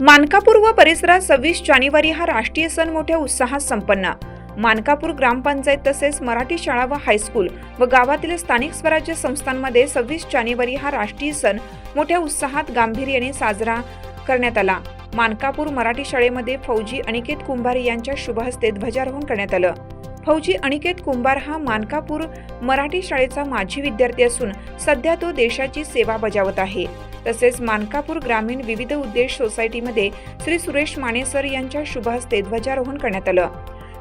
मानकापूर व परिसरात सव्वीस जानेवारी हा राष्ट्रीय सण मोठ्या उत्साहात संपन्न. मानकापूर ग्रामपंचायत तसेच मराठी शाळा व हायस्कूल व गावातील स्थानिक स्वराज्य संस्थांमध्ये सव्वीस जानेवारी हा राष्ट्रीय सण मोठ्या उत्साहात गांभीर्याने साजरा करण्यात आला. मानकापूर मराठी शाळेमध्ये फौजी अनिकेत कुंभार यांच्या शुभहस्ते ध्वजारोहण करण्यात आलं. फौजी अनिकेत कुंभार हा मानकापूर मराठी शाळेचा माजी विद्यार्थी असून सध्या तो देशाची सेवा बजावत आहे. तसेच मानकापूर ग्रामीण विविध उद्देश सोसायटीमध्ये श्री सुरेश माने सर यांच्या शुभहस्ते ध्वजारोहण करण्यात आलं.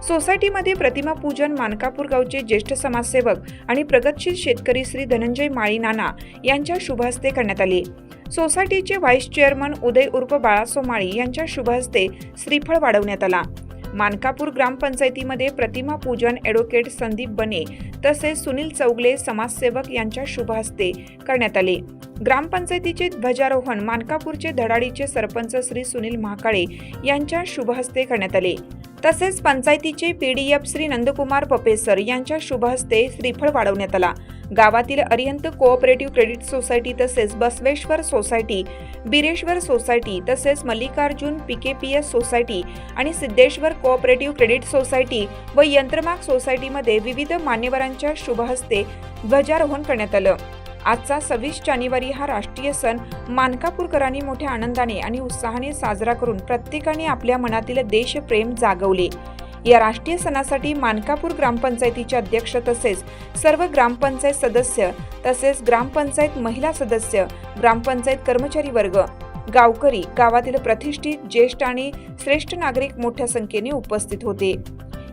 सोसायटीमध्ये प्रतिमा पूजन मानकापूर गावचे ज्येष्ठ समाजसेवक आणि प्रगतशील शेतकरी श्री धनंजय माळी नाना यांच्या शुभहस्ते करण्यात आले. सोसायटीचे व्हाईस चेअरमन उदय उर्फ बाळासो माळी यांच्या शुभहस्ते श्रीफळ वाढवण्यात आला. मानकापूर ग्रामपंचायतीमध्ये प्रतिमा पूजन ॲडव्होकेट संदीप बने तसेच सुनील चौगले समाजसेवक यांच्या शुभहस्ते करण्यात आले. ग्रामपंचायतीचे ध्वजारोहण मानकापूरचे धडाडीचे सरपंच श्री सुनील महाकाळे यांच्या शुभहस्ते करण्यात आले. तसेच पंचायतीचे पीडीएफ श्री नंदकुमार पपेसर यांच्या शुभहस्ते श्रीफळ वाढवण्यात आला. गावातील अरिहंत कोऑपरेटिव्ह क्रेडिट सोसायटी तसेच बसवेश्वर सोसायटी बिरेश्वर सोसायटी तसेच मल्लिकार्जुन पीकेपीएस सोसायटी आणि सिद्धेश्वर कोऑपरेटिव्ह क्रेडिट सोसायटी व यंत्रमाग सोसायटीमध्ये विविध मान्यवरांच्या शुभहस्ते ध्वजारोहण करण्यात आलं. आजचा सव्वीस जानेवारी हा राष्ट्रीय सण मानकापूरकरांनी मोठ्या आनंदाने आणि उत्साहाने साजरा करून प्रत्येकाने आपल्या मनातील देशप्रेम जागवले. या राष्ट्रीय सणासाठी मानकापूर ग्रामपंचायतीचे अध्यक्ष तसेच सर्व ग्रामपंचायत सदस्य तसेच ग्रामपंचायत महिला सदस्य ग्रामपंचायत कर्मचारी वर्ग गावकरी गावातील प्रतिष्ठित ज्येष्ठ आणि श्रेष्ठ नागरिक मोठ्या संख्येने उपस्थित होते.